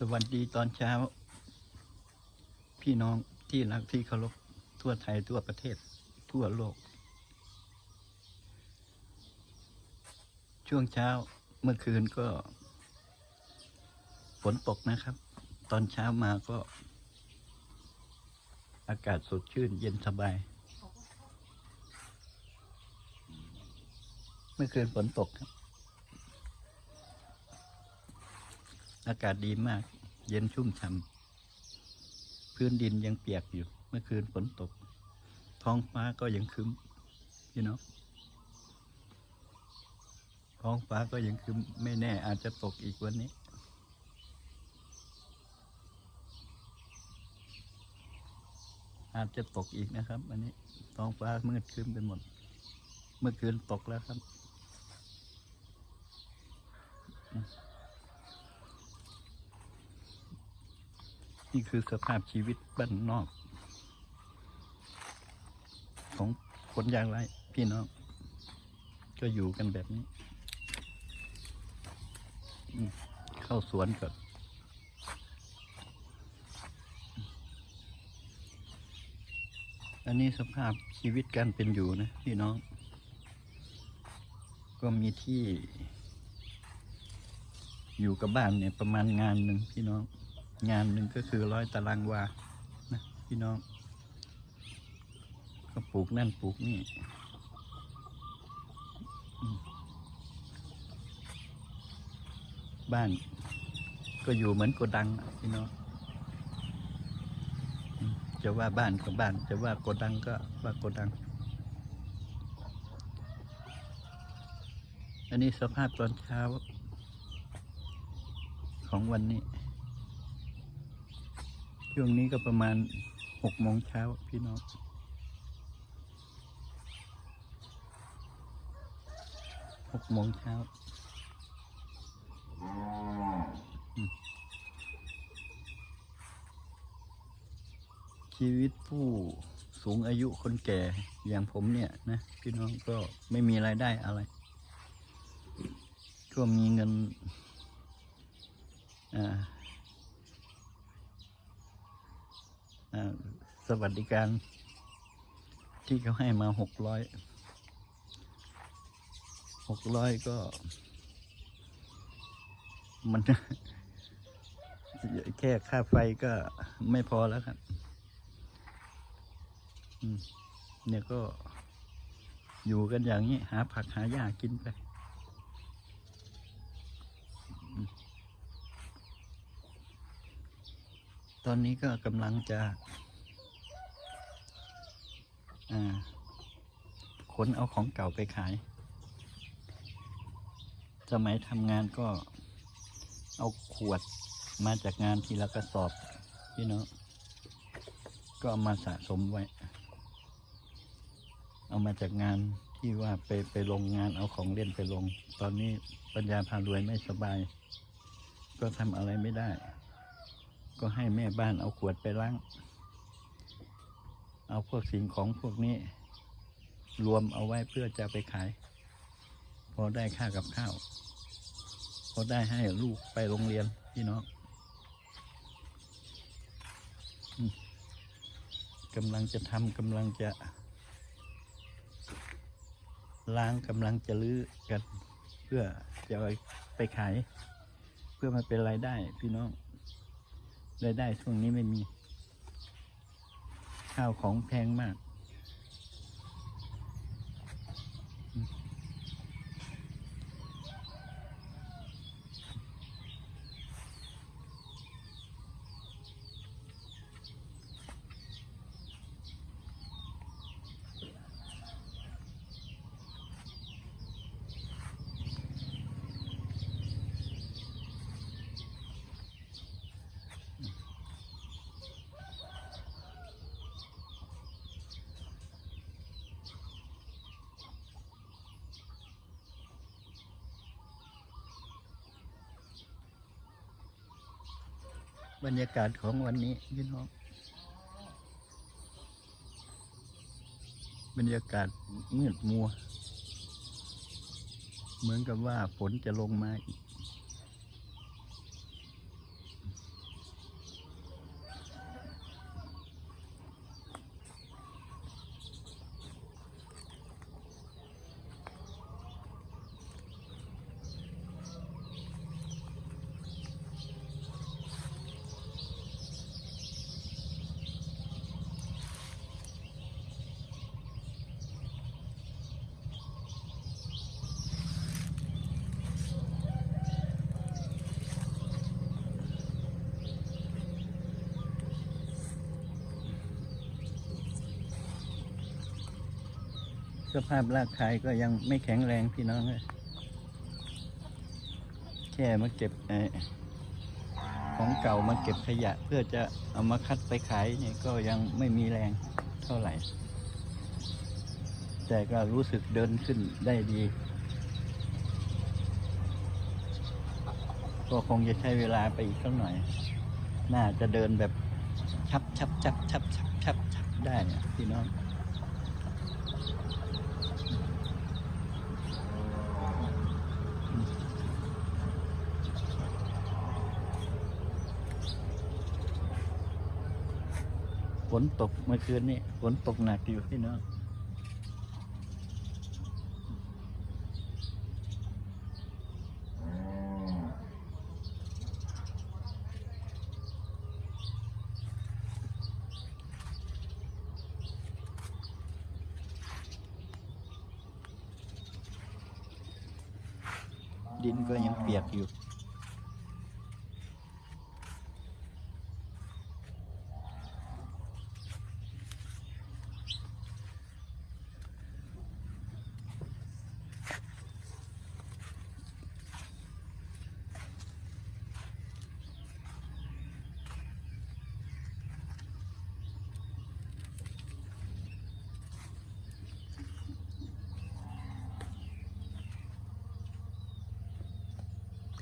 สวัสดีตอนเช้า พี่น้องที่รักที่เคารพทั่วไทยทั่วประเทศ ทั่วโลก ช่วงเช้าเมื่อคืนก็ ฝนตกนะครับ ตอนเช้ามาก็ อากาศสดชื่นเย็นสบาย เมื่อคืนฝนตกครับ อากาศดีมาก เย็นชุ่มฉ่ำพื้นดินยังเปียกอยู่ เมื่อคืนฝนตก ท้องฟ้าก็ยังคึ้มพี่น้องท้องฟ้าก็ยังคึ้มไม่แน่อาจจะตกอีกวันนี้ อาจจะตกอีกนะครับวันนี้ท้องฟ้ามืดคึ้มไปหมด เมื่อคืนตกแล้วครับ นี่คือสภาพชีวิตบ้านนอก ของคนยากไร้พี่น้อง ก็อยู่กันแบบนี้ เข้าสวนก่อนอันนี้สภาพชีวิตการเป็นอยู่นะพี่น้อง ก็มีที่อยู่กับบ้านเนี่ยประมาณงานหนึ่งพี่น้อง งานหนึ่งก็คือร้อยตารางวานะพี่น้อง ก็ปลูกนั่นปลูกนี่บ้านก็อยู่เหมือนโกดังพี่น้องจะว่าบ้านก็บ้าน จะว่าโกดังก็ว่าโกดัง อันนี้สภาพตอนเช้า ของวันนี้ ช่วงนี้ก็ประมาณหกโมงเช้าพี่น้องหกโมงเช้าชีวิตผู้สูงอายุคนแก่อย่างผมเนี่ยนะพี่น้องก็ไม่มีรายได้อะไร ก็มีเงินอ่า อ่า สวัสดิการ ที่เขาให้มาหกร้อยหกร้อยก็ มันแค่ค่าไฟก็ไม่พอแล้วครับเนี่ยก็อยู่กันอย่างนี้ หาผักหาหญ้ากินไป ตอนนี้ก็กำลังจะขนเอาของเก่าไปขาย สมัยทำงานก็เอาขวดมาจากงานทีละกระสอบพี่น้องก็เอามาสะสมไว้ เอามาจากงานที่ว่าไปไปลงงานเอาของเล่นไปลง ตอนนี้ปัญญาพารวยไม่สบาย ก็ทำอะไรไม่ได้ ก็ให้แม่บ้านเอาขวดไปล้าง เอาพวกสิ่งของพวกนี้ รวมเอาไว้เพื่อจะไปขาย พอได้ค่ากับข้าว พอได้ให้ลูกไปโรงเรียนพี่น้องกำลังจะทำกำลังจะล้างกำลังจะลื้อกัน เพื่อจะไปขาย เพื่อมาเป็นรายได้พี่น้อง รายได้ช่วงนี้ไม่มี ข้าวของแพงมาก บรรยากาศของวันนี้พี่น้อง บรรยากาศมืดมัว เหมือนกับว่าฝนจะลงมาอีก สภาพร่างกายก็ยังไม่แข็งแรงพี่น้องเลยแค่มาเก็บเอ่อของเก่ามาเก็บขยะ เพื่อจะเอามาคัดไปขายเนี่ยก็ยังไม่มีแรงเท่าไหร่ แต่ก็รู้สึกเดินขึ้นได้ดี ก็คงจะใช้เวลาไปอีกสักหน่อย น่าจะเดินแบบชับชับชับชับชับชับชับได้เนี่ยพี่น้อง ฝนตกเมื่อคืนนี้ฝนตกหนักอยู่พี่น้องดินก็ยังเปียกอยู่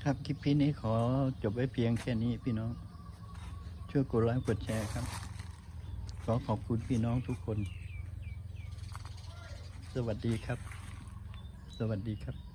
ครับคลิปนี้ขอจบไว้เพียงแค่นี้พี่น้อง ช่วยกดไลค์กดแชร์ครับ ขอขอบคุณพี่น้องทุกคน สวัสดีครับ สวัสดีครับ